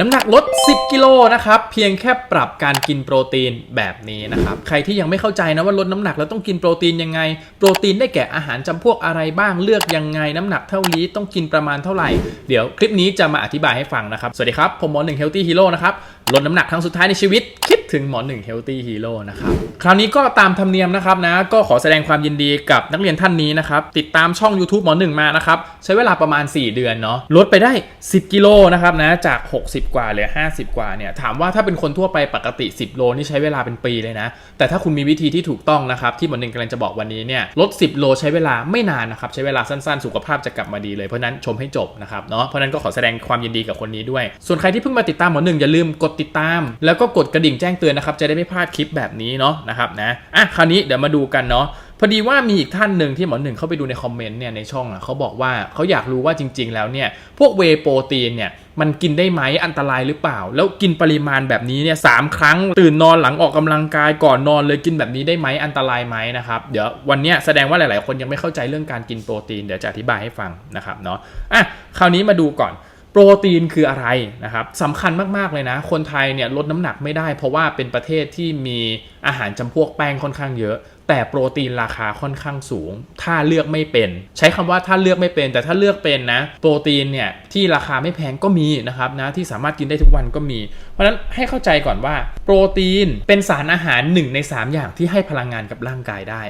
น้ำหนักลด 10 กิโลนะครับ เพียงแค่ปรับการกินโปรตีนแบบนี้นะครับ ใครที่ยังไม่เข้าใจนะว่าลดน้ำหนักแล้วต้องกินโปรตีนยังไง โปรตีนได้แก่อาหารจำพวกอะไรบ้างเลือกยังไง น้ำหนักเท่านี้ต้องกินประมาณเท่าไหร่ เดี๋ยวคลิปนี้จะมาอธิบายให้ฟังนะครับ สวัสดีครับ ผมหมอหนึ่งเฮลตี้ฮีโร่นะครับ ลดน้ำหนักครั้งสุดท้ายในชีวิต คิดถึงหมอหนึ่งเฮลตี้ฮีโร่นะครับ คราวนี้ก็ตามธรรมเนียมนะครับนะ ก็ขอแสดงความยินดีกับนักเรียนท่านนี้นะครับ ติดตามช่อง YouTube หมอหนึ่งมานะครับ ใช้เวลาประมาณ 4 เดือนเนาะลดไปได้ 10 กิโลนะครับนะ จาก 60 กว่าเหลือ 50 กว่าเนี่ย ถามว่าถ้าเป็นคนทั่วไปปกติ 10 โลนี่ใช้เวลาเป็นปีเลยนะ แต่ถ้าคุณมีวิธีที่ถูกต้องนะครับที่หมอหนึ่งกำลังจะบอกวันนี้เนี่ยลด 10 โลใช้เวลาไม่นานนะครับใช้เวลาสั้นๆ สุขภาพจะกลับมาดีเลยเพราะนั้นชมให้จบนะครับเนาะเพราะนั้นก็ขอแสดงความยินดีกับคนนี้ด้วย ส่วนใครที่เพิ่งมาติดตามหมอหนึ่งอย่าลืมกดติดตาม แล้วก็กดกระดิ่งแจ้งเตือนนะครับ จะได้ไม่พลาดคลิปแบบนี้เนาะนะครับนะอะคราวนี้เดี๋ยวมาดูกันเนาะพอดีว่ามีอีกท่านหนึ่งที่หมอหนึ่งเข้าไปดูในคอมเมนต์เนี่ยในช่องอะเขาบอกว่าเขาอยากรู้ว่าจริง ๆ แล้วเนี่ยพวกเวโปรตีนเนี่ยมันกินได้ไหมอันตรายหรือเปล่า แล้วกินปริมาณแบบนี้เนี่ยสามครั้ง ตื่นนอนหลังออกกำลังกายก่อนนอนเลยกินแบบนี้ได้ไหมอันตรายไหมนะครับเดี๋ยววันนี้แสดงว่าหลาย ๆ คนยังไม่เข้าใจเรื่องการกินโปรตีนเดี๋ยวจะอธิบายให้ฟังนะครับเนาะอะคราวนี้มาดูก่อน โปรตีนคืออะไรนะครับสำคัญมาก ๆ เลยนะ คนไทยเนี่ยลดน้ำหนักไม่ได้ เพราะว่าเป็นประเทศที่มีอาหารจำพวกแป้งค่อนข้างเยอะ แต่โปรตีนราคาค่อนข้างสูง ถ้าเลือกไม่เป็น ใช้คำว่าถ้าเลือกไม่เป็น แต่ถ้าเลือกเป็นนะ โปรตีนเนี่ยที่ราคาไม่แพงก็มีนะครับนะที่สามารถกินได้ทุกวันก็มี เพราะฉะนั้นให้เข้าใจก่อนว่า โปรตีนเป็นสารอาหารหนึ่งใน3 อย่างที่ให้พลังงานกับร่างกายได้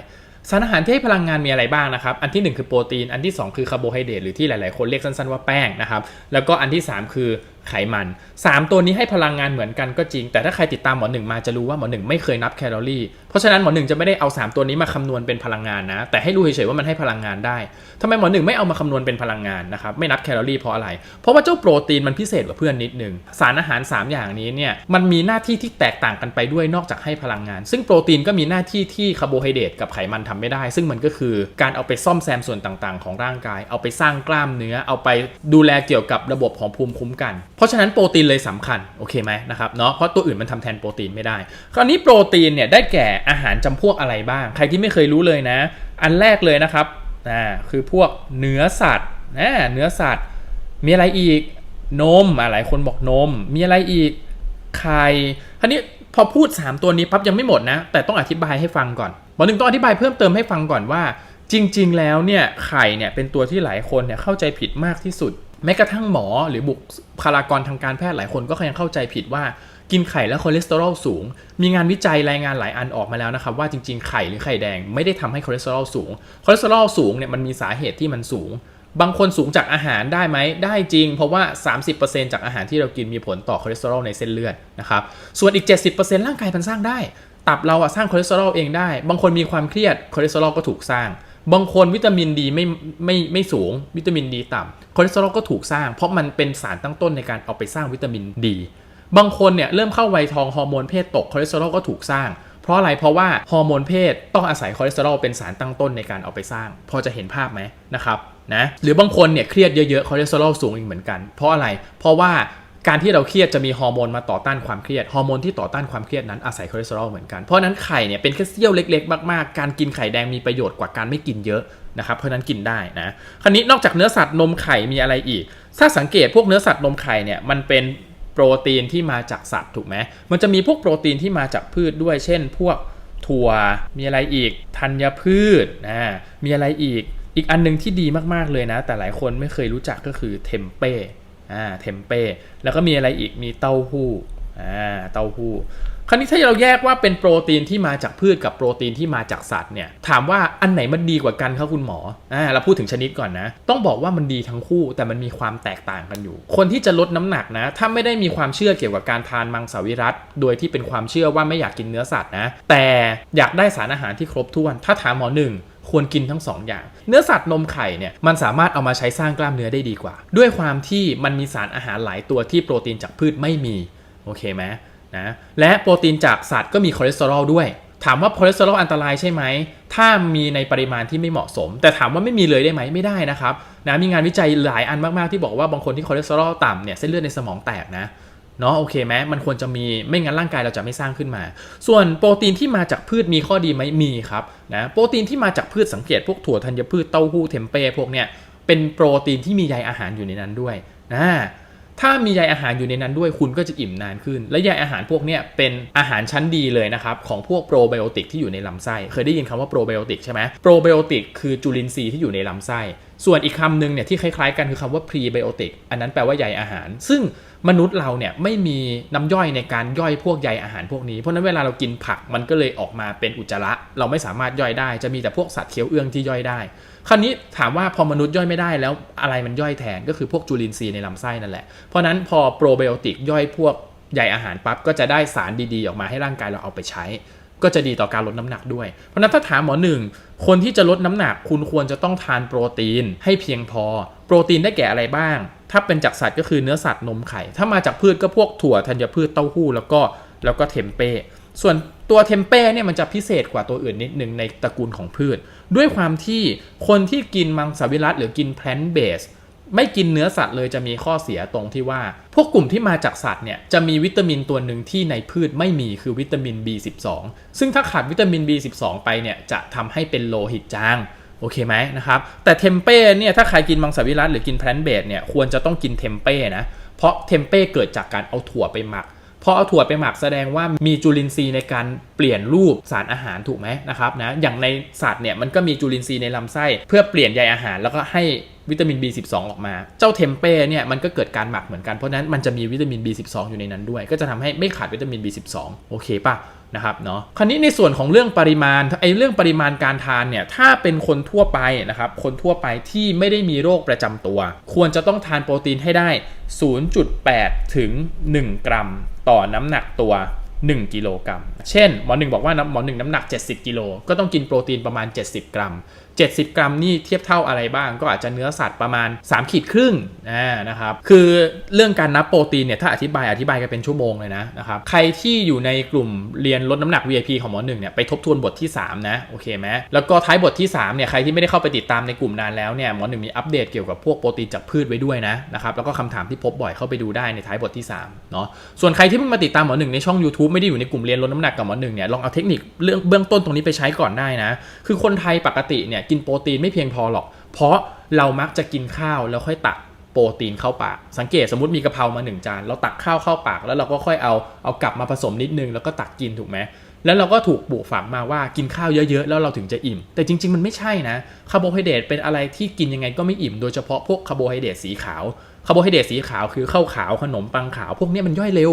สารอาหารที่ให้พลังงานมีอะไรบ้างนะครับ อันที่ 1 คือโปรตีน อันที่ 2 คือคาร์โบไฮเดรตหรือที่หลาย ๆ คนเรียกสั้น ๆ ว่าแป้งนะครับ แล้วก็อันที่ 3 คือ ไขมัน 3 ตัวนี้ให้พลังงานเหมือนกันก็จริง แต่ถ้าใครติดตามหมอหนึ่งมาจะรู้ว่าหมอหนึ่งไม่เคยนับแคลอรี่ เพราะฉะนั้นหมอหนึ่งจะไม่ได้เอา 3 ตัวนี้มาคำนวณเป็นพลังงานนะ แต่ให้รู้เฉยๆว่ามันให้พลังงานได้ทำไมหมอหนึ่งไม่เอามาคำนวณเป็นพลังงานนะครับ ไม่นับแคลอรี่เพราะอะไร เพราะว่าเจ้าโปรตีนมันพิเศษกว่าเพื่อนนิดนึง สารอาหาร 3 อย่างนี้เนี่ย มันมีหน้าที่ที่แตกต่างกันไปด้วยนอกจากให้พลังงาน ซึ่งโปรตีนก็มีหน้าที่ที่คาร์โบไฮเดรตกับไขมันทำไม่ได้ ซึ่งมันก็คือการเอาไปซ่อมแซมส่วนต่างๆ ของร่างกาย เอาไปสร้างกล้ามเนื้อ เอาไปดูแลเกี่ยวกับระบบของภูมิคุ้มกันเพราะฉะนั้นโปรตีนเลยสำคัญโอเคไหมนะครับเนาะเพราะตัวอื่นมันทำแทนโปรตีนไม่ได้ คราวนี้โปรตีนเนี่ยได้แก่อาหารจำพวกอะไรบ้าง ใครที่ไม่เคยรู้เลยนะ อันแรกเลยนะครับอ่าคือพวกเนื้อสัตว์อ่าเนื้อสัตว์ มีอะไรอีกนมอ่าหลายคนบอกนม มีอะไรอีกไข่คราวนี้พอพูด 3 ตัวนี้ปั๊บยังไม่หมดนะ แต่ต้องอธิบายให้ฟังก่อนหมอหนึ่งต้องอธิบายเพิ่มเติมให้ฟังก่อนว่า จริง ๆ แล้วเนี่ยไข่เนี่ยเป็นตัวที่หลายคนเนี่ยเข้าใจผิดมากที่สุด แม้กระทั่งหมอหรือบุคลากรทางการแพทย์หลายคนก็ยังเข้าใจผิดว่ากินไข่แล้วคอเลสเตอรอลสูง มีงานวิจัยรายงานหลายอันออกมาแล้วนะครับ ว่าจริงๆ ไข่หรือไข่แดงไม่ได้ทำให้คอเลสเตอรอลสูง คอเลสเตอรอลสูงเนี่ยมันมีสาเหตุที่มันสูง บางคนสูงจากอาหารได้ไหม ได้จริง เพราะว่า 30%จากอาหารที่เรากินมีผลต่อคอเลสเตอรอลในเส้นเลือดนะครับ ส่วนอีก 70%ร่างกายมันสร้างได้ ตับเราอะสร้างคอเลสเตอรอลเองได้ บางคนมีความเครียด คอเลสเตอรอลก็ถูกสร้าง บางคนวิตามินดีไม่ไม่ไม่สูงวิตามินดีต่ำคอเลสเตอรอลก็ถูกสร้าง เพราะมันเป็นสารตั้งต้นในการเอาไปสร้างวิตามินดี บางคนเนี่ยเริ่มเข้าวัยทองฮอร์โมนเพศตกคอเลสเตอรอลก็ถูกสร้าง เพราะอะไรเพราะว่าฮอร์โมนเพศต้องอาศัยคอเลสเตอรอลเป็นสารตั้งต้นในการเอาไปสร้าง พอจะเห็นภาพไหมนะครับนะหรือบางคนเนี่ยเครียดเยอะๆคอเลสเตอรอลสูงอีกเหมือนกัน เพราะอะไรเพราะว่า การที่เราเครียดจะมีฮอร์โมนมาต่อต้านความเครียดฮอร์โมนที่ต่อต้านความเครียดนั้นอาศัยคอเลสเตอรอลเหมือนกันเพราะนั้นไข่เนี่ยเป็นแค่เสี้ยวเล็ก ๆ มากๆ การกินไข่แดงมีประโยชน์กว่าการไม่กินเยอะนะครับเพราะนั้นกินได้นะคราวนี้นอกจากเนื้อสัตว์นมไข่มีอะไรอีก ถ้าสังเกตพวกเนื้อสัตว์นมไข่เนี่ยมันเป็นโปรตีนที่มาจากสัตว์ถูกไหมมันจะมีพวกโปรตีนที่มาจากพืชด้วย เช่น พวกถั่วมีอะไรอีกธัญพืชนะมีอะไรอีก อีกอันหนึงที่ดีมากๆเลยนะ แต่หลายคนไม่เคยรู้จักก็คือเทมเป้ อ่าเทมเป้แล้วก็มีอะไรอีกมีเต้าหู้อ่าเต้าหู้คราวนี้ถ้าเราแยกว่าเป็นโปรตีนที่มาจากพืชกับโปรตีนที่มาจากสัตว์เนี่ยถามว่าอันไหนมันดีกว่ากันครับคุณหมออ่าเราพูดถึงชนิดก่อนนะ ต้องบอกว่ามันดีทั้งคู่แต่มันมีความแตกต่างกันอยู่ คนที่จะลดน้ำหนักนะ ถ้าไม่ได้มีความเชื่อเกี่ยวกับการทานมังสวิรัตโดยที่เป็นความเชื่อว่าไม่อยากกินเนื้อสัตว์นะ แต่อยากได้สารอาหารที่ครบถ้วน ถ้าถามหมอหนึ่ง ควรกินทั้ง2ออย่าง เนื้อสัตว์นมไข่เนี่ยมันสามารถเอามาใช้สร้างกล้ามเนื้อได้ดีกว่า ด้วยความที่มันมีสารอาหารหลายตัวที่โปรตีนจากพืชไม่มีโอเคไหมนะและโปรตีนจากสัตว์ก็มีคอเลสเตอรอลด้วยถามว่าคอเลสเตอรอลอันตรายใช่ไหม ถ้ามีในปริมาณที่ไม่เหมาะสม แต่ถามว่าไม่มีเลยได้ไหม ไม่ได้นะครับ นะ มีงานวิจัยหลายอันมาก ๆ ที่บอกว่าบางคนที่คอเลสเตอรอลต่ำเนี่ย เส้นเลือดในสมองแตกนะ เนาะโอเคไหมมันควรจะมีไม่งั้นร่างกายเราจะไม่สร้างขึ้นมา ส่วนโปรตีนที่มาจากพืชมีข้อดีไหมมีครับนะโปรตีนที่มาจากพืชสังเกตพวกถั่วธัญพืชเต้าหู้เทมเป้พวกเนี้ยเป็นโปรตีนที่มีใยอาหารอยู่ในนั้นด้วยนะถ้ามีใยอาหารอยู่ในนั้นด้วยคุณก็จะอิ่มนานขึ้น และใยอาหารพวกเนี้ยเป็นอาหารชั้นดีเลยนะครับของพวกโปรไบโอติกที่อยู่ในลำไส้ เคยได้ยินคำว่าโปรไบโอติกใช่ไหมโปรไบโอติกคือจุลินทรีย์ที่อยู่ในลำไส้ ส่วนอีกคำหนึ่งเนี่ยที่คล้ายๆกันคือคำว่าพรีไบโอติกอันนั้นแปลว่าใยอาหาร ซึ่ง มนุษย์เราเนี่ยไม่มีน้ำย่อยในการย่อยพวกใยอาหารพวกนี้ เพราะนั้นเวลาเรากินผักมันก็เลยออกมาเป็นอุจจาระ เราไม่สามารถย่อยได้ จะมีแต่พวกสัตว์เคี้ยวเอื้องที่ย่อยได้ คราวนี้ถามว่าพอมนุษย์ย่อยไม่ได้แล้วอะไรมันย่อยแทนก็คือพวกจุลินทรีย์ในลำไส้นั่นแหละ เพราะนั้นพอโปรไบโอติกย่อยพวกใยอาหารปั๊บก็จะได้สารดีๆ ออกมาให้ร่างกายเราเอาไปใช้ ก็จะดีต่อการลดน้ำหนักด้วย เพราะฉะนั้นถ้าถามหมอหนึ่งคนที่จะลดน้ำหนักคุณควรจะต้องทานโปรตีนให้เพียงพอ โปรตีนได้แก่อะไรบ้าง ถ้าเป็นจากสัตว์ก็คือเนื้อสัตว์นมไข่ ถ้ามาจากพืชก็พวกถั่วธัญพืชเต้าหู้แล้วก็แล้วก็เทมเป้ส่วนตัวเทมเป้เนี่ยมันจะพิเศษกว่าตัวอื่นนิดนึงในตระกูลของพืช ด้วยความที่คนที่กินมังสวิรัตหรือกินแพลนเบสไม่กินเนื้อสัตว์เลยจะมีข้อเสียตรงที่ว่า พวกกลุ่มที่มาจากสัตว์เนี่ยจะมีวิตามินตัวหนึ่งที่ในพืชไม่มีคือวิตามิน B12 ซึ่งถ้าขาดวิตามิน B12 ไปเนี่ยจะทำให้เป็นโลหิตจาง โอเคไหมนะครับ แต่เทมเป้เนี่ยถ้าใครกินมังสวิรัตหรือกินแพลนเบสเนี่ยควรจะต้องกินเทมเป้นะ เพราะเทมเป้เกิดจากการเอาถั่วไปหมักพอเอาถั่วไปหมักแสดงว่ามีจุลินทรีย์ในการเปลี่ยนรูปสารอาหารถูกไหมนะครับนะอย่างในสัตว์เนี่ยมันก็มีจุลินทรีย์ในลำไส้ เพื่อเปลี่ยนใยอาหาร แล้วก็ให้วิตามิน B12 ออกมา เจ้าเทมเป้เนี่ยมันก็เกิดการหมักเหมือนกันเพราะนั้นมันจะมีวิตามิน B12 อยู่ในนั้นด้วย ก็จะทำให้ไม่ขาดวิตามิน B12 โอเคป่ะ นะครับเนาะคราวนี้ในส่วนของเรื่องปริมาณไอ้เรื่องปริมาณการทานเนี่ยถ้าเป็นคนทั่วไปนะครับคนทั่วไปที่ไม่ได้มีโรคประจำตัว ควรจะต้องทานโปรตีนให้ได้ 0.8 ถึง 1 กรัม ต่อน้ำหนักตัว 1 กิโลกรัม เช่นหมอหนึ่งบอกว่าน้ำหมอหนึ่งน้ำหนัก 70 กิโล ก็ต้องกินโปรตีนประมาณ 70 กรัม 70 กรัมนี่เทียบเท่าอะไรบ้าง ก็อาจจะเนื้อสัตว์ประมาณ 3 ขีดครึ่งนะครับ คือเรื่องการนับโปรตีนเนี่ยถ้าอธิบายอธิบายกันเป็นชั่วโมงเลยนะนะครับ ใครที่อยู่ในกลุ่มเรียนลดน้ำหนัก VIP ของหมอหนึ่งเนี่ยไปทบทวนบทที่ 3 นะโอเคไหมแล้วก็ท้ายบทที่3เนี่ยใครที่ไม่ได้เข้าไปติดตามในกลุ่มนานแล้วเนี่ยหมอหนึ่งมีอัปเดตเกี่ยวกับพวกโปรตีนจากพืชไว้ด้วยนะนะครับแล้วก็คำถามที่พบบ่อยเข้าไปดูได้ในท้ายบทที่3เนาะส่วนใครที่เพิ่งมาติดตามหมอหนึ่งในช่อง YouTube ไม่ได้อยู่ในกลุ่มเรียนลดน้ำหนักกับหมอหนึ่งเนี่ยลองเอาเทคนิคเรื่องเบื้องต้นตรงนี้ไปใช้ก่อนได้นะคือคนไทยปกติเนี่ยกินโปรตีนไม่เพียงพอหรอก เพราะเรามักจะกินข้าวแล้วค่อยตักโปรตีนเข้าปาก สังเกตสมมติมีกะเพรามาหนึ่งจาน เราตักข้าวเข้าปาก แล้วเราก็ค่อยเอาเอากลับมาผสมนิดนึงแล้วก็ตักกินถูกไหมแล้วเราก็ถูกปลูกฝังมาว่ากินข้าวเยอะๆ แล้วเราถึงจะอิ่ม แต่จริง ๆ มันไม่ใช่นะคาร์โบไฮเดรตเป็นอะไรที่กินยังไงก็ไม่อิ่ม โดยเฉพาะพวกคาร์โบไฮเดรตสีขาวคาร์โบไฮเดรตสีขาวคือข้าวขาวขนมปังขาว พวกนี้มันย่อยเร็ว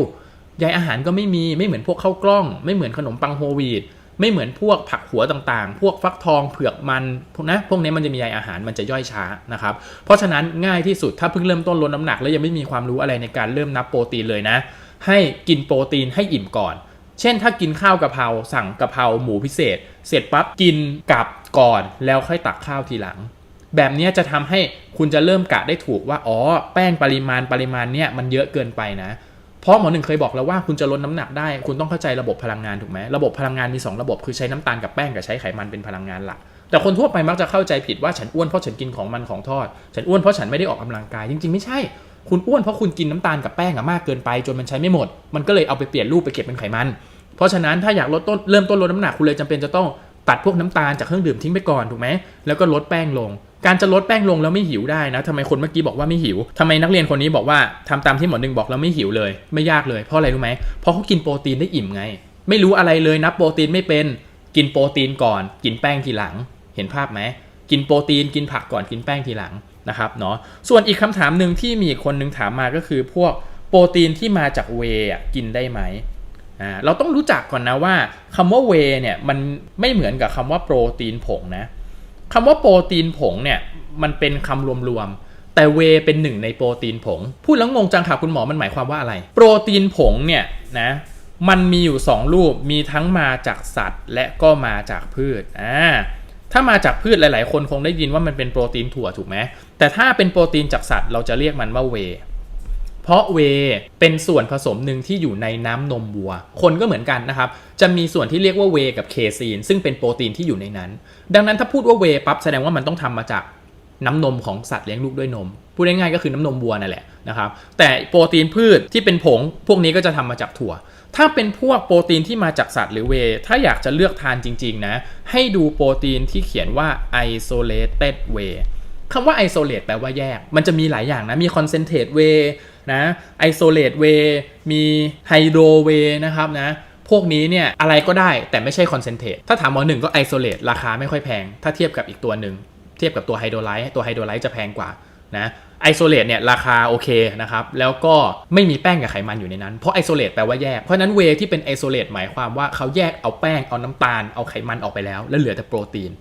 ใยอาหารก็ไม่มีไม่เหมือนพวกข้าวกล้อง ไม่เหมือนขนมปังโฮลวีต ไม่เหมือนพวกผักหัวต่างๆ พวกฟักทองเผือกมันพวกนะพวกนี้มันจะมีใยอาหารมันจะย่อยช้านะครับ เพราะฉะนั้นง่ายที่สุดถ้าเพิ่งเริ่มต้นลดน้ำหนัก แล้วยังไม่มีความรู้อะไรในการเริ่มนับโปรตีนเลยนะ ให้กินโปรตีนให้อิ่มก่อน เช่นถ้ากินข้าวกะเพราสั่งกะเพราหมูพิเศษ เสร็จปั๊บกินกับก่อน แล้วค่อยตักข้าวทีหลัง แบบนี้จะทำให้คุณจะเริ่มกะได้ถูกว่าอ๋อแป้งปริมาณปริมาณเนี้ยมันเยอะเกินไปนะ เพราะหมอหนึ่งเคยบอกแล้วว่าคุณจะลดน้ำหนักได้ คุณต้องเข้าใจระบบพลังงานถูกไหมระบบพลังงานมี 2 ระบบคือใช้น้ำตาลกับแป้งกับใช้ไขมันเป็นพลังงานหลัก แต่คนทั่วไปมักจะเข้าใจผิดว่าฉันอ้วนเพราะฉันกินของมันของทอด ฉันอ้วนเพราะฉันไม่ได้ออกกำลังกายจริงๆ ไม่ใช่ คุณอ้วนเพราะคุณกินน้ำตาลกับแป้งอะมากเกินไป จนมันใช้ไม่หมด มันก็เลยเอาไปเปลี่ยนรูปไปเก็บเป็นไขมัน เพราะฉะนั้นถ้าอยากลดต้นเริ่มต้นลดน้ำหนักคุณเลยจำเป็นจะต้องตัดพวกน้ำตาลจากเครื่องดื่มทิ้งไปก่อนถูกไหมแล้วก็ลดแป้งลง การจะลดแป้งลงแล้วไม่หิวได้นะทำไมคนเมื่อกี้บอกว่าไม่หิวทำไมนักเรียนคนนี้บอกว่าทำตามที่หมอหนึ่งบอกแล้วไม่หิวเลย ไม่ยากเลยเพราะอะไรรู้ไหมเพราะเขากินโปรตีนได้อิ่มไง ไม่รู้อะไรเลยนับโปรตีนไม่เป็นกินโปรตีนก่อน กินแป้งทีหลัง เห็นภาพไหมกินโปรตีนกินผักก่อนกินแป้งทีหลังนะครับเนาะส่วนอีกคำถามหนึ่งที่มีคนหนึงถามมาก็คือ พวกโปรตีนที่มาจากเวกินได้ไหมอ่าเราต้องรู้จักก่อนนะว่าคำว่าเวเนี่ยมันไม่เหมือนกับคำว่าโปรตีนผงนะ คำว่าโปรตีนผงเนี่ยมันเป็นคำรวมๆ แต่เวเป็นหนึ่งในโปรตีนผง พูดแล้วงงจังค่ะคุณหมอมันหมายความว่าอะไร โปรตีนผงเนี่ยนะมันมีอยู่ 2 รูปมีทั้งมาจากสัตว์ และก็มาจากพืชอ่าถ้ามาจากพืชหลาย ๆ คนคงได้ยินว่ามันเป็นโปรตีนถั่วถูกไหมแต่ถ้าเป็นโปรตีนจากสัตว์เราจะเรียกมันว่าเว เพราะเวเป็นส่วนผสมหนึ่งที่อยู่ในน้ำนมวัว คนก็เหมือนกันนะครับ จะมีส่วนที่เรียกว่าเวกับเคซีน ซึ่งเป็นโปรตีนที่อยู่ในนั้น ดังนั้นถ้าพูดว่าเวปั๊บแสดงว่ามันต้องทำมาจากน้ำนมของสัตว์เลี้ยงลูกด้วยนม พูดง่ายๆก็คือน้ำนมวัวนั่นแหละนะครับ แต่โปรตีนพืชที่เป็นผง พวกนี้ก็จะทำมาจากถั่ว ถ้าเป็นพวกโปรตีนที่มาจากสัตว์หรือเว ถ้าอยากจะเลือกทานจริงๆนะ ให้ดูโปรตีนที่เขียนว่า isolated whey คำว่า isolate แปลว่าแยก มันจะมีหลายอย่างนะ มี concentrate whey นะไอโซเลตเวมีไฮโดรเวนะครับนะพวกนี้เนี่ยอะไรก็ได้แต่ไม่ใช่คอนเซนเทรตถ้าถามหมอหนึ่งก็ไอโซเลตราคาไม่ค่อยแพง ถ้าเทียบกับอีกตัวหนึ่งเทียบกับตัวไฮโดรไลท์ตัวไฮโดรไลท์จะแพงกว่านะไอโซเลตเนี่ยราคาโอเคนะครับแล้วก็ไม่มีแป้งกับไขมันอยู่ในนั้น เพราะไอโซเลตแปลว่าแยก เพราะนั้นเวที่เป็นไอโซเลตหมายความว่าเขาแยกเอาแป้งเอาน้ำตาลเอาไขมันออกไปแล้ว แล้วเหลือแต่โปรตีน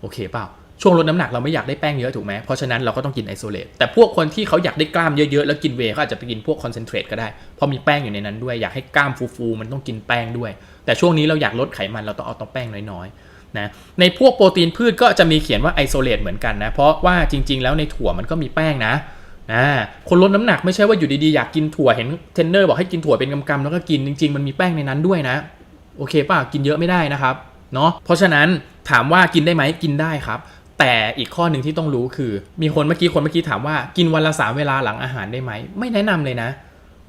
โอเคเปล่า ช่วงลดน้ำหนักเราไม่อยากได้แป้งเยอะถูกไหมเพราะฉะนั้นเราก็ต้องกินไอโซเลตแต่พวกคนที่เขาอยากได้กล้ามเยอะๆ แล้วกินเวเขาอาจจะไปกินพวกคอนเซนเทรตก็ได้ เพราะมีแป้งอยู่ในนั้นด้วย อยากให้กล้ามฟูๆ มันต้องกินแป้งด้วย แต่ช่วงนี้เราอยากลดไขมันเราต้องเอาต้องแป้งน้อยๆ นะ ในพวกโปรตีนพืชก็จะมีเขียนว่าไอโซเลตเหมือนกันนะ เพราะว่าจริงๆ แล้วในถั่วมันก็มีแป้งนะนะคนลดน้ำหนักไม่ใช่ว่าอยู่ดีๆ อยากกินถั่ว เห็นเทรนเนอร์บอกให้กินถั่วเป็นกำๆแล้วก็กินจริงๆ มันมีแป้งในนั้นด้วยนะ โอเคป่ะ กินเยอะไม่ได้นะครับ เนาะเพราะฉะนั้นถามว่ากินได้ไหมกินได้ครับ แต่อีกข้อหนึ่งที่ต้องรู้คือ มีคนเมื่อกี้คนเมื่อกี้ถามว่ากินวันละสามเวลาหลังอาหารได้ไหม ไม่แนะนำเลยนะ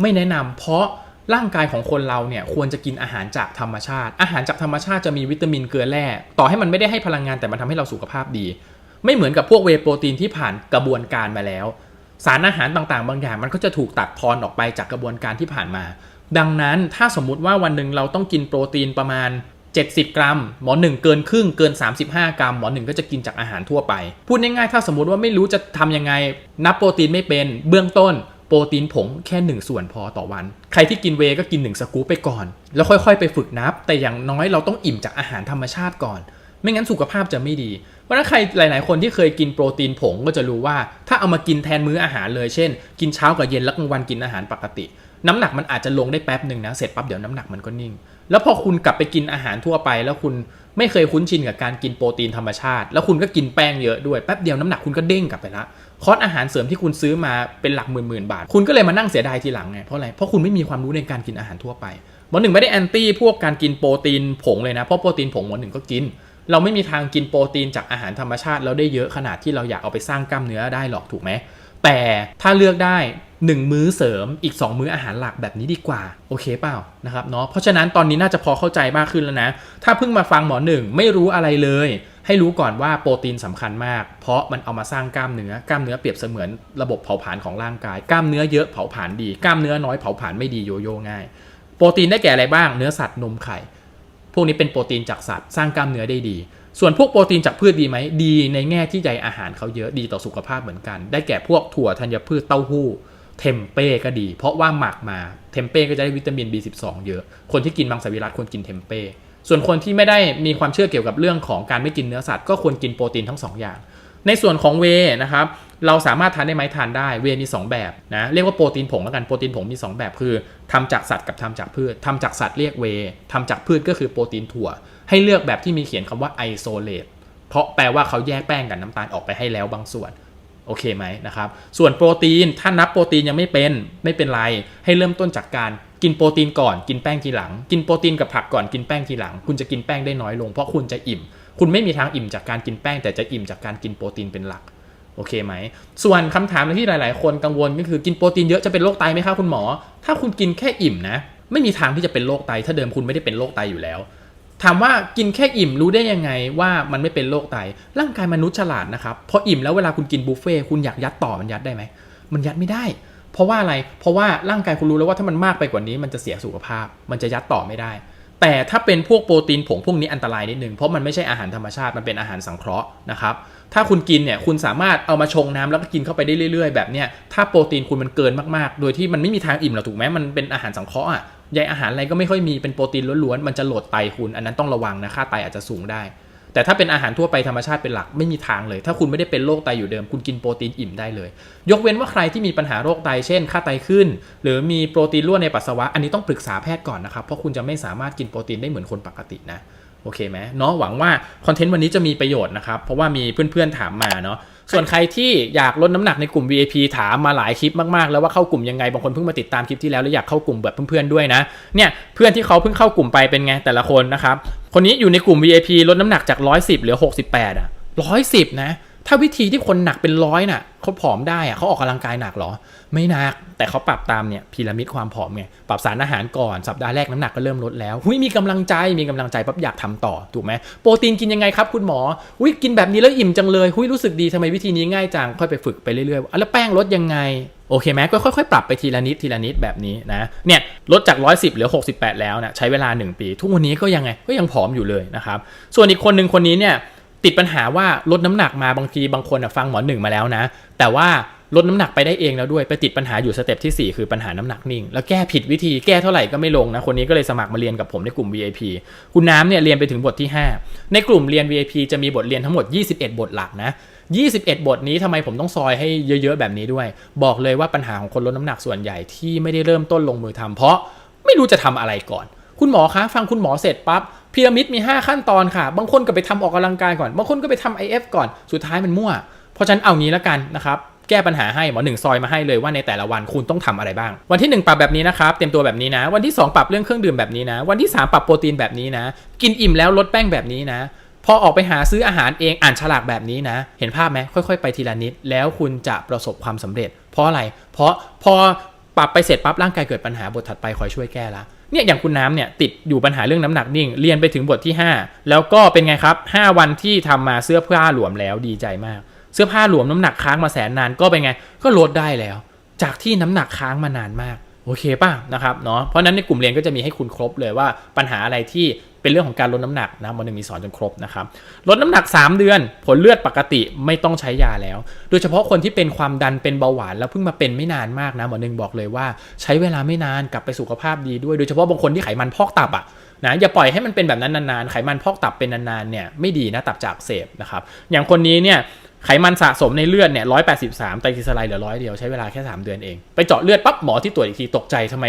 ไม่แนะนำเพราะร่างกายของคนเราเนี่ยควรจะกินอาหารจากธรรมชาติ อาหารจากธรรมชาติจะมีวิตามินเกลือแร่ต่อให้มันไม่ได้ให้พลังงานแต่มันทำให้เราสุขภาพดี ไม่เหมือนกับพวกเวโปรตีนที่ผ่านกระบวนการมาแล้ว สารอาหารต่างๆ บางอย่างมันก็จะถูกตัดทอนออกไปจากกระบวนการที่ผ่านมา ดังนั้นถ้าสมมุติว่าวันหนึ่งเราต้องกินโปรตีนประมาณ 70 กรัม หมอหนึ่งเกินครึ่งเกิน 35 กรัม หมอหนึ่งก็จะกินจากอาหารทั่วไป พูดง่ายๆ ถ้าสมมติว่าไม่รู้จะทำยังไง นับโปรตีนไม่เป็นเบื้องต้นโปรตีนผงแค่ 1 ส่วนพอต่อวัน ใครที่กินเวก็กิน 1 สกู๊ปไปก่อน แล้วค่อยๆ ไปฝึกนับ แต่อย่างน้อยเราต้องอิ่มจากอาหารธรรมชาติก่อน ไม่งั้นสุขภาพจะไม่ดี เพราะถ้าใครหลาย ๆ คนที่เคยกินโปรตีนผงก็จะรู้ว่า ถ้าเอามากินแทนมื้ออาหารเลย เช่น กินเช้ากับเย็นแล้วกลางวันกินอาหารปกติ น้ำหนักมันอาจจะลงได้แป๊บหนึ่งนะ เสร็จปั๊บเดี๋ยวน้ำหนักมันก็นิ่ง แล้วพอคุณกลับไปกินอาหารทั่วไป แล้วคุณไม่เคยคุ้นชินกับการกินโปรตีนธรรมชาติ แล้วคุณก็กินแป้งเยอะด้วยแป๊บเดียวน้ำหนักคุณก็เด้งกลับไปละคอสอาหารเสริมที่คุณซื้อมาเป็นหลักหมื่นๆบาท คุณก็เลยมานั่งเสียดายทีหลังไงเพราะอะไรเพราะคุณไม่มีความรู้ในการกินอาหารทั่วไปหมอหนึ่งไม่ได้แอนตี้พวกการกินโปรตีนผงเลยนะเพราะโปรตีนผงหมอหนึ่งก็กิน เราไม่มีทางกินโปรตีนจากอาหารธรรมชาติแล้วได้เยอะขนาดที่เราอยากเอาไปสร้างกล้ามเนื้อได้หรอกถูกไหมแต่ถ้าเลือกได้ 1 มื้อเสริมอีก 2 มื้ออาหารหลักแบบนี้ดีกว่า โอเคเปล่านะครับเนาะเพราะฉะนั้นตอนนี้น่าจะพอเข้าใจมากขึ้นแล้วนะ ถ้าเพิ่งมาฟังหมอหนึ่งไม่รู้อะไรเลย ให้รู้ก่อนว่าโปรตีนสำคัญมาก เพราะมันเอามาสร้างกล้ามเนื้อกล้ามเนื้อเปรียบเสมือนระบบเผาผลาญของร่างกาย กล้ามเนื้อเยอะเผาผลาญดี กล้ามเนื้อน้อยเผาผลาญไม่ดีโยโย่ง่าย โปรตีนได้แก่อะไรบ้าง เนื้อสัตว์นมไข่ พวกนี้เป็นโปรตีนจากสัตว์สร้างกล้ามเนื้อได้ดีส่วนพวกโปรตีนจากพืชดีไหม ดีในแง่ที่ใยอาหารเขาเยอะดีต่อสุขภาพเหมือนกัน ได้แก่พวกถั่วธัญพืชเต้าหู้ เทมเป้ก็ดี เพราะว่าหมักมาเทมเป้ก็จะได้วิตามิน B12 เยอะ คนที่กินมังสวิรัตควรกินเทมเป้ส่วนคนที่ไม่ได้มีความเชื่อเกี่ยวกับเรื่องของการไม่กินเนื้อสัตว์ก็ควรกินโปรตีนทั้งสองอย่าง ในส่วนของเวนะครับเราสามารถทานได้ไหมทานได้เวมี 2 แบบนะเรียกว่าโปรตีนผงแล้วกันโปรตีนผงมี 2 แบบคือทำจากสัตว์กับทำจากพืชทำจากสัตว์เรียกเวย์ทำจากพืชก็คือโปรตีนถั่ว ให้เลือกแบบที่มีเขียนคำว่าไอโซเลตเพราะแปลว่าเขาแยกแป้งกับน้ำตาลออกไปให้แล้วบางส่วน โอเคไหมนะครับ ส่วนโปรตีนถ้านับโปรตีนยังไม่เป็นไม่เป็นไร ให้เริ่มต้นจากการกินโปรตีนก่อนกินแป้งทีหลัง กินโปรตีนกับผักก่อนกินแป้งทีหลัง คุณจะกินแป้งได้น้อยลงเพราะคุณจะอิ่ม คุณไม่มีทางอิ่มจากการกินแป้งแต่จะอิ่มจากการกินโปรตีนเป็นหลักโอเคไหม ส่วนคำถามที่หลาย ๆ คนกังวลก็คือกินโปรตีนเยอะจะเป็นโรคไตไหมครับคุณหมอ ถ้าคุณกินแค่อิ่มนะ ไม่มีทางที่จะเป็นโรคไต ถ้าเดิมคุณไม่ได้เป็นโรคไตอยู่แล้ว ถามว่ากินแค่อิ่มรู้ได้ยังไงว่ามันไม่เป็นโรคไต ร่างกายมนุษย์ฉลาดนะครับพออิ่มแล้วเวลาคุณกินบุฟเฟ่คุณอยากยัดต่อมันยัดได้ไหมมันยัดไม่ได้ เพราะว่าอะไร เพราะว่าร่างกายคุณรู้แล้วว่าถ้ามันมากไปกว่านี้ มันจะเสียสุขภาพ มันจะยัดต่อไม่ได้ แต่ถ้าเป็นพวกโปรตีนผงพวกนี้อันตรายนิดนึงเพราะมันไม่ใช่อาหารธรรมชาติมันเป็นอาหารสังเคราะห์นะครับถ้าคุณกินเนี่ยคุณสามารถเอามาชงน้ำแล้วก็กินเข้าไปได้เรื่อย ๆ แบบเนี้ยถ้าโปรตีนคุณมันเกินมากๆ โดยที่มันไม่มีทางอิ่มหรอกถูกไหมมันเป็นอาหารสังเคราะห์อะ ใยอาหารอะไรก็ไม่ค่อยมีเป็นโปรตีนล้วนๆ มันจะโหลดไตคุณ อันนั้นต้องระวังนะ ค่าไตอาจจะสูงได้ แต่ถ้าเป็นอาหารทั่วไปธรรมชาติเป็นหลักไม่มีทางเลย ถ้าคุณไม่ได้เป็นโรคไตอยู่เดิม คุณกินโปรตีนอิ่มได้เลย ยกเว้นว่าใครที่มีปัญหาโรคไตเช่น ค่าไตขึ้น หรือมีโปรตีนรั่วในปัสสาวะ อันนี้ต้องปรึกษาแพทย์ก่อนนะครับ เพราะคุณจะไม่สามารถกินโปรตีนได้เหมือนคนปกตินะ โอเคไหมเนาะ หวังว่าคอนเทนต์วันนี้จะมีประโยชน์นะครับ เพราะว่ามีเพื่อนๆถามมาเนาะ ส่วนใครที่อยากลดน้ำหนักในกลุ่ม VIP ถามมาหลายคลิปมากๆ แล้วว่าเข้ากลุ่มยังไงบางคนเพิ่งมาติดตามคลิปที่แล้วแล้วอยากเข้ากลุ่มแบบเพื่อนๆด้วยนะเนี่ยเพื่อนที่เขาเพิ่งเข้ากลุ่มไปเป็นไงแต่ละคนนะครับคนนี้อยู่ในกลุ่ม VIP ลดน้ำหนักจาก 110เหลือ 68อะ110นะ ถ้าวิธีที่คนหนักเป็นร้อยน่ะเขาผอมได้อะเขาออกกำลังกายหนักเหรอ ไม่หนัก แต่เขาปรับตามเนี่ยพีระมิดความผอมไงปรับสารอาหารก่อนสัปดาห์แรกน้ำหนักก็เริ่มลดแล้วหุยมีกำลังใจมีกำลังใจปั๊บอยากทำต่อถูกไหมโปรตีนกินยังไงครับคุณหมอหุยกินแบบนี้แล้วอิ่มจังเลยหุยรู้สึกดีทำไมวิธีนี้ง่ายจังค่อยไปฝึกไปเรื่อยๆแล้วแป้งลดยังไงโอเคไหมก็ค่อยๆ ปรับไปทีละนิดทีละนิดแบบนี้นะเนี่ยลดจาก 110เหลือ 68 แล้วนะใช้เวลา 1 ปี ทุกวันนี้ก็ยังไงก็ยังผอมอยู่เลยนะครับส่วนอีกคนหนึ่งคนนี้เนี่ย ติดปัญหาว่าลดน้ำหนักมาบางทีบางคนฟังหมอหนึ่งมาแล้วนะ แต่ว่าลดน้ำหนักไปได้เองแล้วด้วยไปติดปัญหาอยู่สเต็ปที่ 4 คือปัญหาน้ำหนักนิ่ง แล้วแก้ผิดวิธีแก้เท่าไหร่ก็ไม่ลงนะ คนนี้ก็เลยสมัครมาเรียนกับผมในกลุ่ม VIP คุณน้ำเนี่ยเรียนไปถึงบทที่ 5 ในกลุ่มเรียน VIP จะมีบทเรียนทั้งหมด 21 บทหลักนะ 21 บทนี้ทำไมผมต้องซอยให้เยอะๆแบบนี้ด้วย บอกเลยว่าปัญหาของคนลดน้ำหนักส่วนใหญ่ที่ไม่ได้เริ่มต้นลงมือทำเพราะไม่รู้จะทำอะไรก่อน คุณหมอคะฟังคุณหมอเสร็จปั๊บ พีระมิดมี 5 ขั้นตอนค่ะ บางคนก็ไปทำออกกำลังกายก่อน บางคนก็ไปทำ IF ก่อน สุดท้ายมันมั่ว เพราะฉะนั้นเอางี้แล้วกันนะครับ แก้ปัญหาให้หมอหนึ่งซอยมาให้เลยว่าในแต่ละวันคุณต้องทำอะไรบ้าง วันที่ 1 ปรับแบบนี้นะครับ เต็มตัวแบบนี้นะ วันที่ 2 ปรับเรื่องเครื่องดื่มแบบนี้นะ วันที่ 3 ปรับโปรตีนแบบนี้นะ กินอิ่มแล้วลดแป้งแบบนี้นะ พอออกไปหาซื้ออาหารเองอ่านฉลากแบบนี้นะ เห็นภาพไหมค่อย ๆ ไปทีละนิด แล้วคุณจะประสบความสำเร็จ เพราะอะไร เพราะพอปรับไปเสร็จปั๊บร่างกายเกิดปัญหาบทถัดไปคอยช่วยแก้ละ เนี่ยอย่างคุณน้ำเนี่ยติดอยู่ปัญหาเรื่องน้ำหนักนิ่ง เรียนไปถึงบทที่ 5 แล้วก็เป็นไงครับ 5 วันที่ทำมาเสื้อผ้าหลวมแล้วดีใจมาก เสื้อผ้าหลวมน้ำหนักค้างมาแสนนานก็เป็นไงก็ลดได้แล้ว จากที่น้ำหนักค้างมานานมาก โอเคป่ะนะครับเนาะเพราะนั้นในกลุ่มเรียนก็จะมีให้คุณครบเลยว่าปัญหาอะไรที่เป็นเรื่องของการลดน้ำหนักนะมันหนึ่งมีสอนจนครบนะครับลดน้ำหนัก 3 เดือน ผลเลือดปกติไม่ต้องใช้ยาแล้ว โดยเฉพาะคนที่เป็นความดันเป็นเบาหวานแล้วเพิ่งมาเป็นไม่นานมากนะหมอหนึ่งบอกเลยว่า ใช้เวลาไม่นานกลับไปสุขภาพดีด้วยโดยเฉพาะบางคนที่ไขมันพอกตับอะนะอย่าปล่อยให้มันเป็นแบบนั้นนานๆไขมันพอกตับเป็นนานๆเนี่ยไม่ดีนะตับจากเสพนะครับอย่างคนนี้เนี่ย ไขมันสะสมในเลือดเนี่ยร้อยแปดสิบสามไตรกลีเซอไรด์เหลือร้อยเดียวใช้เวลาแค่ 3 เดือนเอง ไปเจาะเลือดปั๊บหมอที่ตรวจอีกทีตกใจทำไม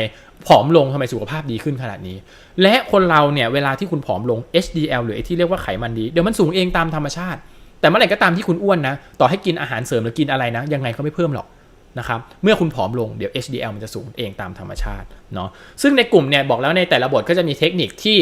ผอมลงทำไมสุขภาพดีขึ้นขนาดนี้ และคนเราเนี่ยเวลาที่คุณผอมลง HDL หรือไอที่เรียกว่าไขมันดีเดี๋ยวมันสูงเองตามธรรมชาติ แต่เมื่อไหร่ก็ตามที่คุณอ้วนนะต่อให้กินอาหารเสริมหรือกินอะไรนะ ยังไงก็ไม่เพิ่มหรอกนะครับเมื่อคุณผอมลงเดี๋ยว HDL มันจะสูงเองตามธรรมชาติเนาะซึ่งในกลุ่มเนี่ยบอกแล้วในแต่ละบทก็จะมีเทคนิคที่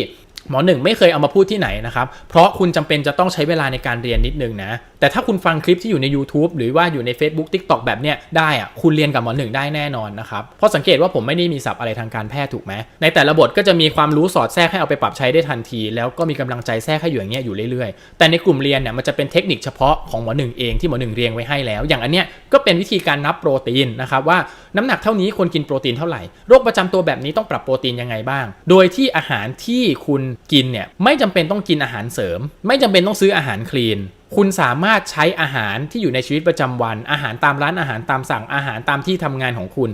หมอหนึ่งไม่เคยเอามาพูดที่ไหนนะครับ เพราะคุณจำเป็นจะต้องใช้เวลาในการเรียนนิดนึงนะ แต่ถ้าคุณฟังคลิปที่อยู่ใน YouTube หรือว่าอยู่ใน Facebook TikTok แบบเนี้ยได้อะคุณเรียนกับหมอหนึ่งได้แน่นอนนะครับ เพราะสังเกตว่าผมไม่ได้มีศัพท์อะไรทางการแพทย์ถูกไหม ในแต่ละบทก็จะมีความรู้สอดแทรกให้เอาไปปรับใช้ได้ทันที แล้วก็มีกำลังใจแทรกให้อยู่อย่างเงี้ยอยู่เรื่อยๆ แต่ในกลุ่มเรียนเนี่ยมันจะเป็นเทคนิคเฉพาะของหมอหนึ่งเองที่หมอหนึ่งเรียงไว้ให้แล้ว อย่างอันเนี้ยก็เป็นวิธีการนับโปรตีนนะครับว่าน้ำหนักเท่านี้ควรกินโปรตีนเท่าไหร่โรคประจำตัวแบบนี้ต้องปรับโปรตีนยังไงบ้าง โดยที่อาหารที่คุณกินเนี่ยไม่จำเป็นต้องกินอาหารเสริม ไม่จำเป็นต้องซื้ออาหารคลีน คุณสามารถใช้อาหารที่อยู่ในชีวิตประจำวัน อาหารตามร้านอาหารตามสั่งอาหารตามที่ทำงานของคุณ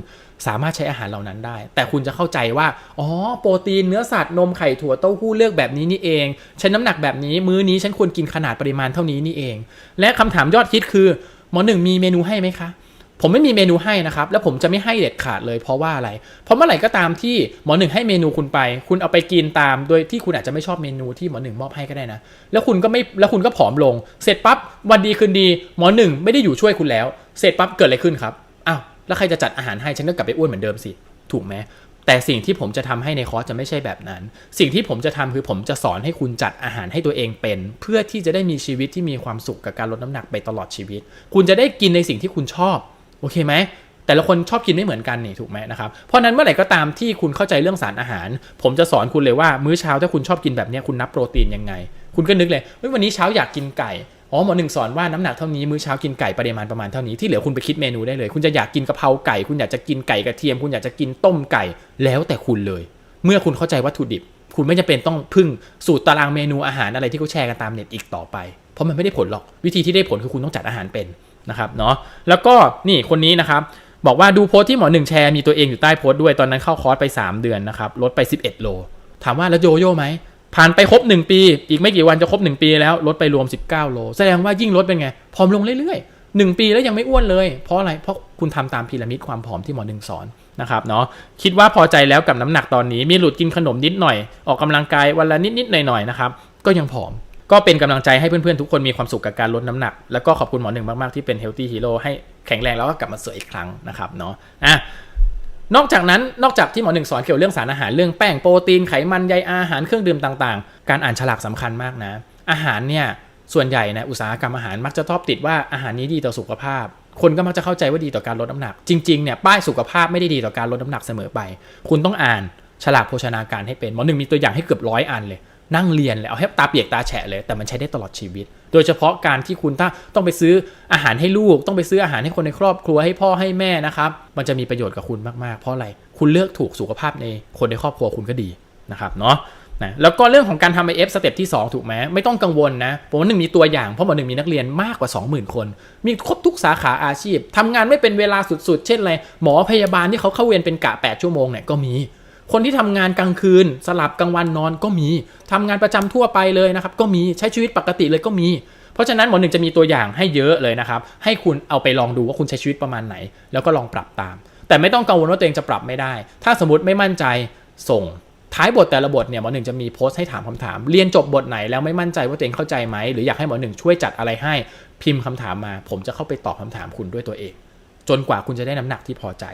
สามารถใช้อาหารเหล่านั้นได้ แต่คุณจะเข้าใจว่าอ๋อโปรตีนเนื้อสัตว์นมไข่ถั่วเต้าหู้เลือกแบบนี้นี่เองฉันน้ำหนักแบบนี้มื้อนี้ฉันควรกินขนาดปริมาณเท่านี้นี่เอง และคำถามยอดฮิตคือหมอหนึ่งมีเมนูให้ไหมคะ ผมไม่มีเมนูให้นะครับ แล้วผมจะไม่ให้เด็ดขาดเลยเพราะว่าอะไร เพราะเมื่อไหร่ก็ตามที่หมอหนึ่งให้เมนูคุณไป คุณเอาไปกินตาม โดยที่คุณอาจจะไม่ชอบเมนูที่หมอหนึ่งมอบให้ก็ได้นะ แล้วคุณก็ไม่ แล้วคุณก็ผอมลง เสร็จปั๊บ วันดีคืนดี หมอหนึ่งไม่ได้อยู่ช่วยคุณแล้ว เสร็จปั๊บเกิดอะไรขึ้นครับ อ้าว แล้วใครจะจัดอาหารให้ ฉันก็กลับไปอ้วนเหมือนเดิมสิ ถูกไหมแต่สิ่งที่ผมจะทำให้ในคอร์สจะไม่ใช่แบบนั้น สิ่งที่ผมจะทำคือผมจะสอนให้คุณจัดอาหารให้ตัวเองเป็น เพื่อที่จะได้มีชีวิตที่มีความสุขกับการลดน้ำหนักไปตลอดชีวิต คุณจะได้กินในสิ่งที่คุณชอบ โอเคไหมแต่ละคนชอบกินไม่เหมือนกันนี่ถูกไหมนะครับเพราะนั้นเมื่อไหร่ก็ตามที่คุณเข้าใจเรื่องสารอาหาร ผมจะสอนคุณเลยว่ามื้อเช้าถ้าคุณชอบกินแบบนี้คุณนับโปรตีนยังไง คุณก็นึกเลยเฮ้ยวันนี้เช้าอยากกินไก่อ๋อหมอหนึ่งสอนว่าน้ำหนักเท่านี้มื้อเช้ากินไก่ปริมาณประมาณเท่านี้ที่เหลือคุณไปคิดเมนูได้เลย คุณจะอยากกินกะเพราไก่ คุณอยากจะกินไก่กระเทียม คุณอยากจะกินต้มไก่แล้วแต่คุณเลย เมื่อคุณเข้าใจวัตถุดิบ คุณไม่จำเป็นต้องพึ่งสูตรตารางเมนูอาหารอะไรที่เขาแชร์กันตามเน็ตอีกต่อไป เพราะมันไม่ได้ผลหรอกวิธีที่ได้ผลคือคุณต้องจัดอาหารเป็น นะครับเนาะแล้วก็นี่คนนี้นะครับบอกว่าดูโพสที่หมอหนึ่งแชร์มีตัวเองอยู่ใต้โพสต์ด้วยตอนนั้นเข้าคอร์สไป 3 เดือนนะครับลดไป 11 โล ถามว่าแล้วโยโย่ไหมผ่านไปครบ 1 ปี อีกไม่กี่วันจะครบ 1 ปีแล้วลดไปรวม 19 โล แสดงว่ายิ่งลดเป็นไงผอมลงเรื่อยๆ 1 ปีแล้วยังไม่อ้วนเลย เพราะอะไรเพราะคุณทำตามพีระมิดความผอมที่หมอหนึ่งสอนนะครับเนาะคิดว่าพอใจแล้วกับน้ำหนักตอนนี้มีหลุดกินขนมนิดหน่อย ออกกำลังกายวันละนิดๆหน่อยๆนะครับก็ยังผอม ก็เป็นกำลังใจให้เพื่อนๆทุกคนมีความสุขกับการลดน้ำหนัก แล้วก็ขอบคุณหมอหนึ่งมากๆที่เป็น healthy hero ให้แข็งแรงแล้วก็กลับมาสวยอีกครั้งนะครับเนาะอะนอกจากนั้นนอกจากที่หมอหนึ่งสอนเกี่ยวเรื่องสารอาหารเรื่องแป้งโปรตีนไขมันใยอาหารเครื่องดื่มต่างๆ การอ่านฉลากสำคัญมากนะ อาหารเนี่ยส่วนใหญ่นะอุตสาหกรรมอาหารมักจะชอบติดว่าอาหารนี้ดีต่อสุขภาพ คนก็มักจะเข้าใจว่าดีต่อการลดน้ำหนัก จริงๆเนี่ยป้ายสุขภาพไม่ได้ดีต่อการลดน้ำหนักเสมอไป คุณต้องอ่านฉลากโภชนาการให้เป็นหมอหนึ่งมีตัวอย่างให้เกือบร้อยอันเลย นั่งเรียนเลยเอาให้ตาเปียกตาแฉะเลย แต่มันใช้ได้ตลอดชีวิต โดยเฉพาะการที่คุณถ้าต้องไปซื้ออาหารให้ลูก ต้องไปซื้ออาหารให้คนในครอบครัวให้พ่อให้แม่นะครับ มันจะมีประโยชน์กับคุณมากๆ เพราะอะไร คุณเลือกถูกสุขภาพในคนในครอบครัวคุณก็ดีนะครับเนาะนะแล้วก็เรื่องของการทำ IF สเต็ปที่ 2 ถูกไหมไม่ต้องกังวลนะผมว่าหนึ่งมีตัวอย่างเพราะหมอหนึ่งมีนักเรียนมากกว่า 20,000 คน มีครบทุกสาขาอาชีพทำงานไม่เป็นเวลาสุดๆ เช่นอะไรหมอพยาบาลที่เขาเข้าเวรเป็นกะ 8 ชั่วโมงเนี่ยก็มี คนที่ทำงานกลางคืน สลับกลางวันนอนก็มีทำงานประจำทั่วไปเลยนะครับ ก็มีใช้ชีวิตปกติเลยก็มี เพราะฉะนั้นหมอหนึ่งจะมีตัวอย่างให้เยอะเลยนะครับ ให้คุณเอาไปลองดูว่าคุณใช้ชีวิตประมาณไหน แล้วก็ลองปรับตาม แต่ไม่ต้องกังวลว่าตัวเองจะปรับไม่ได้ ถ้าสมมติไม่มั่นใจส่งท้ายบทแต่ละบทเนี่ยหมอหนึ่งจะมีโพสต์ให้ถามคำถาม เรียนจบบทไหนแล้วไม่มั่นใจว่าตัวเองเข้าใจไหมหรืออยากให้หมอหนึ่งช่วยจัดอะไรให้พิมพ์คำถามมา ผมจะเข้าไปตอบคำถามคุณด้วยตัวเอง จนกว่าคุณจะได้น้ำหนักที่พอใจ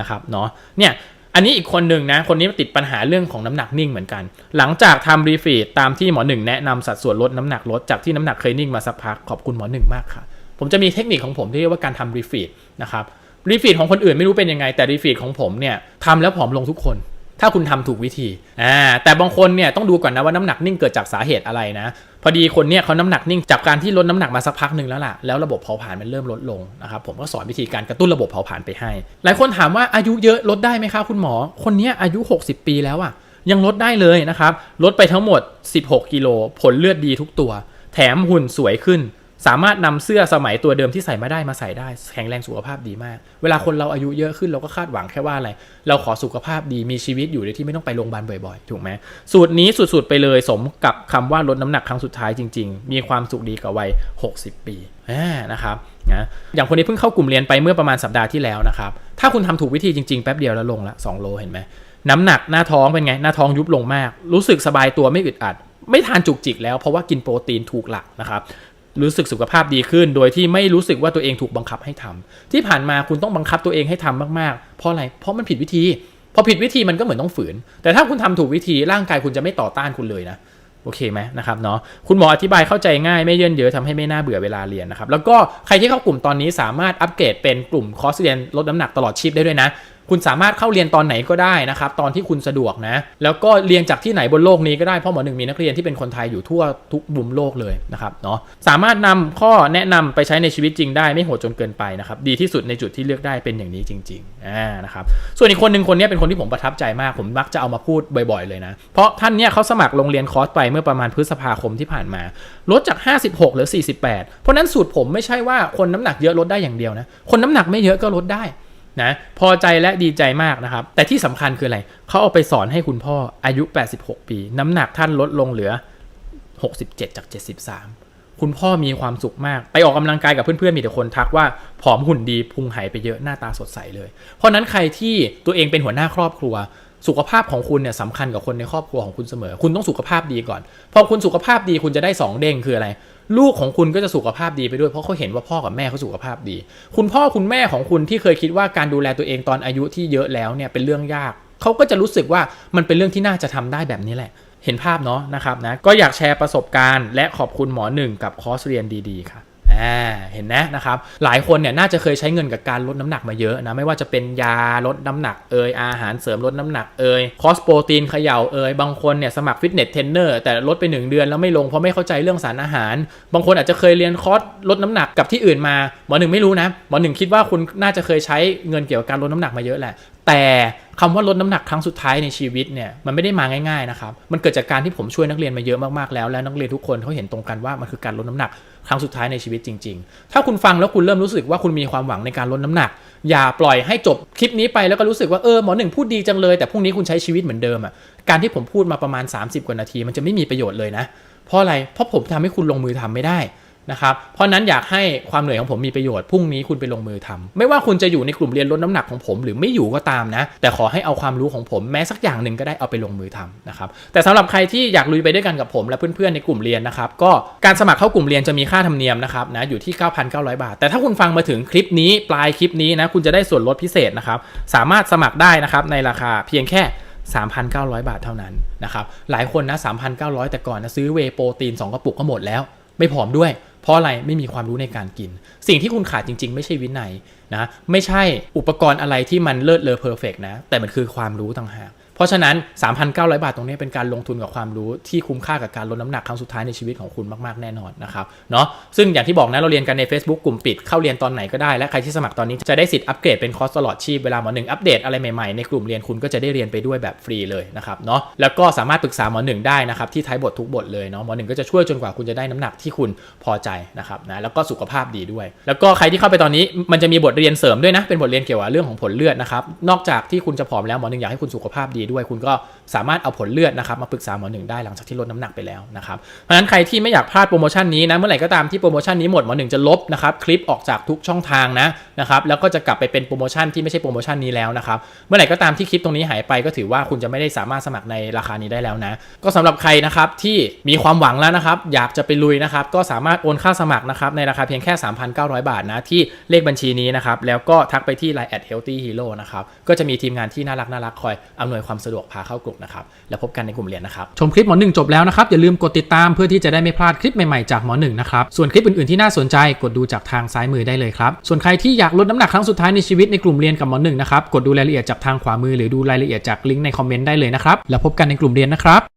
นะครับเนาะเนี่ย อันนี้อีกคนหนึ่งนะ คนนี้ติดปัญหาเรื่องของน้ำหนักนิ่งเหมือนกัน หลังจากทำรีฟีดตามที่หมอหนึ่งแนะนำสัดส่วนลดน้ำหนักลดจากที่น้ำหนักเคยนิ่งมาสักพักขอบคุณหมอหนึ่งมากค่ะ ผมจะมีเทคนิคของผมที่เรียกว่าการทำรีฟีดนะครับรีฟีดของคนอื่นไม่รู้เป็นยังไงแต่รีฟีดของผมเนี่ยทำแล้วผอมลงทุกคน ถ้าคุณทำถูกวิธีอ่าแต่บางคนเนี่ยต้องดูก่อนนะว่าน้ำหนักนิ่งเกิดจากสาเหตุอะไรนะ พอดีคนเนี่ยเขาน้ำหนักนิ่งจากการที่ลดน้ำหนักมาสักพักหนึ่งแล้วล่ะแล้วระบบเผาผลาญมันเริ่มลดลงนะครับผมก็สอนวิธีการกระตุ้นระบบเผาผลาญไปให้ หลายคนถามว่าอายุเยอะลดได้ไหมคะคุณหมอ คนนี้อายุ 60 ปีแล้วอะยังลดได้เลยนะครับลดไปทั้งหมด 16 กิโลผลเลือดดีทุกตัว แถมหุ่นสวยขึ้น สามารถนำเสื้อสมัยตัวเดิมที่ใส่มาได้มาใส่ได้ แข็งแรงสุขภาพดีมาก เวลาคนเราอายุเยอะขึ้นเราก็คาดหวังแค่ว่าอะไร เราขอสุขภาพดีมีชีวิตอยู่โดยที่ไม่ต้องไปโรงพยาบาลบ่อยๆ ถูกไหมสูตรนี้สุดๆไปเลยสมกับคำว่าลดน้ำหนักครั้งสุดท้ายจริงๆ มีความสุขดีกับวัย 60 ปีนะครับนะอย่างคนนี้เพิ่งเข้ากลุ่มเรียนไปเมื่อประมาณสัปดาห์ที่แล้วนะครับถ้าคุณทำถูกวิธีจริงๆแป๊บเดียวแล้วลงละ2โลเห็นไหมน้ำหนักหน้าท้องเป็นไงหน้าท้องยุบลงมาก รู้สึกสบายตัวไม่อึดอัดไม่ทานจุกจิกแล้วเพราะว่ากินโปรตีนถูกหลักนะครับ รู้สึกสุขภาพดีขึ้น โดยที่ไม่รู้สึกว่าตัวเองถูกบังคับให้ทำที่ผ่านมาคุณต้องบังคับตัวเองให้ทำมากๆ เพราะอะไร เพราะมันผิดวิธี พอผิดวิธีมันก็เหมือนต้องฝืน แต่ถ้าคุณทำถูกวิธีร่างกายคุณจะไม่ต่อต้านคุณเลยนะโอเคไหมนะครับเนาะคุณหมออธิบายเข้าใจง่ายไม่เยินเยอะทำให้ไม่น่าเบื่อเวลาเรียนนะครับ แล้วก็ใครที่เข้ากลุ่มตอนนี้สามารถอัปเกรดเป็นกลุ่มคอร์สเรียนลดน้ำหนักตลอดชีพได้ด้วยนะ คุณสามารถเข้าเรียนตอนไหนก็ได้นะครับตอนที่คุณสะดวกนะแล้วก็เรียนจากที่ไหนบนโลกนี้ก็ได้เพราะหมอหนึ่งมีนักเรียนที่เป็นคนไทยอยู่ทั่วทุกมุมโลกเลยนะครับเนาะสามารถนำข้อแนะนำไปใช้ในชีวิตจริงได้ไม่โหดจนเกินไปนะครับดีที่สุดในจุดที่เลือกได้เป็นอย่างนี้จริงๆอ่านะครับส่วนอีกคนหนึ่งคนนี้เป็นคนที่ผมประทับใจมากผมมักจะเอามาพูดบ่อยๆเลยนะเพราะท่านเนี่ยเขาสมัครโรงเรียนคอร์สไปเมื่อประมาณพฤษภาคมที่ผ่านมา ลดจาก 56เหลือ 48 เพราะนั้นสูตรผมไม่ใช่ว่าคนน้ำหนักเยอะลดได้อย่างเดียวนะคนน้ำหนักไม่เยอะก็ลดได้ นะพอใจและดีใจมากนะครับ แต่ที่สำคัญคืออะไรเขาเอาไปสอนให้คุณพ่ออายุ 86 ปี น้ำหนักท่านลดลงเหลือ 67 จาก 73 คุณพ่อมีความสุขมาก ไปออกกำลังกายกับเพื่อนๆมีแต่คนทักว่าผอมหุ่นดีพุงหายไปเยอะหน้าตาสดใสเลย เพราะนั้นใครที่ตัวเองเป็นหัวหน้าครอบครัว สุขภาพของคุณเนี่ยสำคัญกับคนในครอบครัวของคุณเสมอ คุณต้องสุขภาพดีก่อนพอคุณสุขภาพดีคุณจะได้ 2 เด้งคืออะไร ลูกของคุณก็จะสุขภาพดีไปด้วยเพราะเขาเห็นว่าพ่อกับแม่เขาสุขภาพดี คุณพ่อคุณแม่ของคุณที่เคยคิดว่าการดูแลตัวเองตอนอายุที่เยอะแล้วเนี่ยเป็นเรื่องยากเขาก็จะรู้สึกว่ามันเป็นเรื่องที่น่าจะทำได้แบบนี้แหละ เห็นภาพเนาะนะครับนะก็อยากแชร์ประสบการณ์ และขอบคุณหมอหนึ่งกับคอร์สเรียนดีๆค่ะ อ่าเห็นนะนะครับหลายคนเนี่ยน่าจะเคยใช้เงินกับการลดน้ำหนักมาเยอะนะไม่ว่าจะเป็นยาลดน้ำหนักเอยอาหารเสริมลดน้ำหนักเอยคอสโปรตีนเขย่าเอยบางคนเนี่ยสมัครฟิตเนสเทรนเนอร์แต่ลดไปหนึ่งเดือนแล้วไม่ลงเพราะไม่เข้าใจเรื่องสารอาหาร บางคนอาจจะเคยเรียนคอร์สลดน้ำหนักกับที่อื่นมาหมอหนึ่งไม่รู้นะหมอหนึ่งคิดว่าคุณน่าจะเคยใช้เงินเกี่ยวกับการลดน้ำหนักมาเยอะแหละ แต่คำว่าลดน้ำหนักครั้งสุดท้ายในชีวิตเนี่ยมันไม่ได้มาง่ายๆนะครับ มันเกิดจากการที่ผมช่วยนักเรียนมาเยอะมากๆแล้วและนักเรียนทุกคนเขาเห็นตรงกันว่ามันคือการลดน้ำหนักครั้งสุดท้ายในชีวิตจริง ๆ ถ้าคุณฟังแล้วคุณเริ่มรู้สึกว่าคุณมีความหวังในการลดน้ำหนัก อย่าปล่อยให้จบคลิปนี้ไปแล้วก็รู้สึกว่าเออหมอหนึ่งพูดดีจังเลย แต่พรุ่งนี้คุณใช้ชีวิตเหมือนเดิมอะการที่ผมพูดมาประมาณ 30 กว่านาที มันจะไม่มีประโยชน์เลยนะ เพราะอะไรเพราะผมทำให้คุณลงมือทำไม่ได้ นะครับเพราะนั้นอยากให้ความเหนื่อยของผมมีประโยชน์พรุ่งนี้คุณไปลงมือทำไม่ว่าคุณจะอยู่ในกลุ่มเรียนลดน้ำหนักของผมหรือไม่อยู่ก็ตามนะ แต่ขอให้เอาความรู้ของผมแม้สักอย่างหนึ่งก็ได้เอาไปลงมือทำนะครับแต่สำหรับใครที่อยากลุยไปด้วยกันกับผมและเพื่อนๆในกลุ่มเรียนนะครับก็การสมัครเข้ากลุ่มเรียนจะมีค่าธรรมเนียมนะครับนะอยู่ที่ 9,900 บาท แต่ถ้าคุณฟังมาถึงคลิปนี้ปลายคลิปนี้นะคุณจะได้ส่วนลดพิเศษนะครับสามารถสมัครได้นะครับในราคาเพียงแค่3,900 บาทเท่านั้นนะครับหลายคนนะ3,900 แต่ก่อนนะซื้อเวโปรตีน 2 กระปุกก็หมดแล้ว ไม่ผอมด้วย เพราะอะไรไม่มีความรู้ในการกิน สิ่งที่คุณขาดจริง ๆ ไม่ใช่วินัยนะไม่ใช่อุปกรณ์อะไรที่มันเลิศเลอเพอร์เฟกนะแต่มันคือความรู้ต่างหาก เพราะฉะนั้น 3,900 บาทตรงนี้เป็นการลงทุนกับความรู้ที่คุ้มค่ากับการลดน้ำหนักครั้งสุดท้ายในชีวิตของคุณมากๆแน่นอนนะครับเนาะซึ่งอย่างที่บอกนะเราเรียนกันใน Facebook กลุ่มปิดเข้าเรียนตอนไหนก็ได้และใครที่สมัครตอนนี้จะได้สิทธิ์อัปเกรดเป็นคอร์สตลอดชีพเวลาหมอหนึ่งอัปเดตอะไรใหม่ๆในกลุ่มเรียนคุณก็จะได้เรียนไปด้วยแบบฟรีเลยนะครับเนาะแล้วก็สามารถปรึกษาหมอหนึ่งได้นะครับที่ท้ายบททุกบทเลยเนาะหมอหนึ่งก็จะช่วยจนกว่าคุณจะได้น้ำหนักที่คุณพอใจนะครับนะแล้วก็สุขภาพดีด้วย แล้วก็ใครที่เข้าไปตอนนี้มันจะมีบทเรียนเสริมด้วยนะเป็นบทเรียนเกี่ยวกับเรื่องของผลเลือดนะครับนอกจากที่คุณจะผอมแล้วหมอหนึ่งอยากให้คุณสุขภาพดีด้วย คุณก็สามารถเอาผลเลือดนะครับมาปรึกษาหมอหนึ่งได้หลังจากที่ลดน้ำหนักไปแล้วนะครับเพราะฉะนั้นใครที่ไม่อยากพลาดโปรโมชั่นนี้นะเมื่อไหร่ก็ตามที่โปรโมชั่นนี้หมดหมอหนึ่งจะลบนะครับคลิปออกจากทุกช่องทางนะนะครับแล้วก็จะกลับไปเป็นโปรโมชั่นที่ไม่ใช่โปรโมชั่นนี้แล้วนะครับเมื่อไหร่ก็ตามที่คลิปตรงนี้หายไปก็ถือว่าคุณจะไม่ได้สามารถสมัครในราคานี้ได้แล้วนะ ก็สำหรับใครนะครับที่มีความหวังแล้วนะครับอยากจะไปลุยนะครับก็สามารถโอนค่าสมัครนะครับในราคาเพียงแค่ 3,900 บาทนะที่เลขบัญชีนี้นะครับแล้วก็ทักไปที่ Line at healthy hero นะครับก็จะมีทีมงานที่น่ารักน่ารักคอยอำนวยความสะดวกพาเข้ากลุ่มนะครับแล้วพบกันในกลุ่มเรียนนะครับชมคลิปหมอหนึ่งจบแล้วนะครับอย่าลืมกดติดตามเพื่อที่จะได้ไม่พลาดคลิปใหม่ๆจากหมอหนึ่งนะครับส่วนคลิปอื่นๆที่น่าสนใจกดดูจากทางซ้ายมือได้เลยครับส่วนใครที่อยากลดน้ำหนักครั้งสุดท้ายในชีวิตในกลุ่มเรียนกับหมอหนึ่งนะครับกดดูรายละเอียดจากทางขวามือหรือดูรายละเอียดจากลิงก์ในคอมเมนต์ได้เลยนะครับแล้วพบกันในกลุ่มเรียนนะครับ